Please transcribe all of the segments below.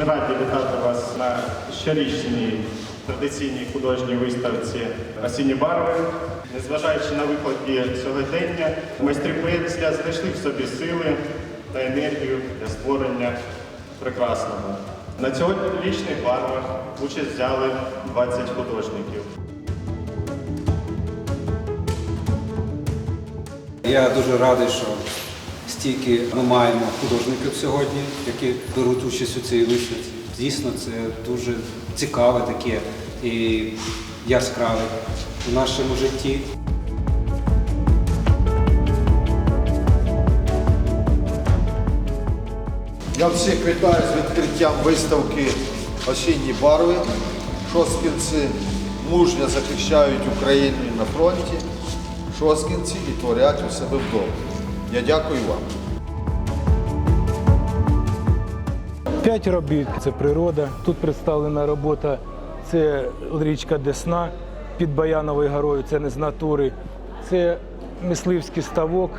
Ми раді вітати вас на щорічній традиційній художній виставці Осінні барви. Незважаючи на виклики сьогодення, майстри пензля знайшли в собі сили та енергію для створення прекрасного. На цьогорічних барвах участь взяли 20 художників. Я дуже радий, що стільки ми маємо художників сьогодні, які беруть участь у цій виставці. Дійсно, це дуже цікаве таке і яскраве у нашому житті. Я всіх вітаю з відкриттям виставки Осінні барви. Шосткінці мужньо захищають Україну на фронті. Шосткінці і творять у себе вдома. Я дякую вам. П'ять робіт це природа. Тут представлена робота це річка Десна під Баяновою горою, це не з натури. Це мисливський ставок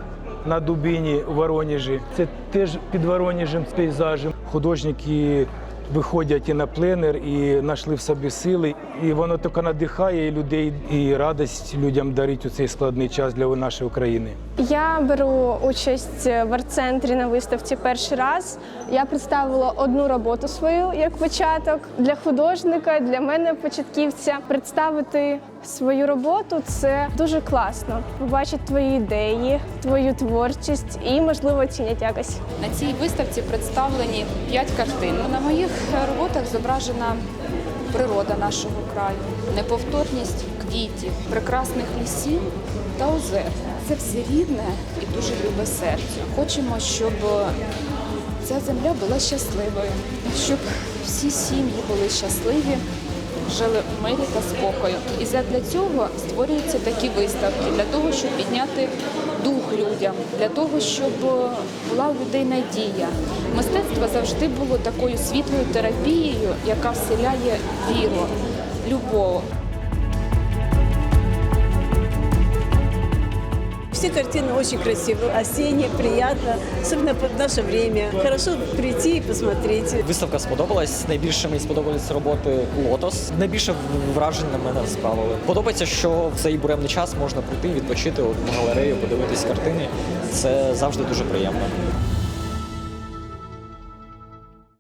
на Дубіні у Воронежі. Це теж під Воронежем пейзажем. Художники виходять і на пленер, і знайшли в собі сили. І воно тільки надихає і людей, і радість людям дарить у цей складний час для нашої України. Я беру участь в арт-центрі на виставці перший раз. Я представила одну роботу свою як початок для художника, для мене початківця. Представити свою роботу це дуже класно. Побачити твої ідеї, твою творчість і, можливо, оцінять якось. На цій виставці представлені п'ять картин. На моїх роботах зображена природа нашого краю, неповторність квітів, прекрасних лісів та озер. Це все рідне і дуже любе серцю. Хочемо, щоб ця земля була щасливою, щоб всі сім'ї були щасливі. Жили в мирі та спокою. І для цього створюються такі виставки, для того, щоб підняти дух людям, для того, щоб була у людей надія. Мистецтво завжди було такою світлою терапією, яка вселяє віру, любов. Все картины очень красивые, осенние, приятно, особенно в наше время. Хорошо прийти и посмотреть. Виставка сподобалась. Найбільше мені сподобались роботи Лотос. Найбільше вражень на мене справили. Подобається, що в цей буремний час можна прийти, відпочити в галерею, подивитись картини. Це завжди дуже приємно.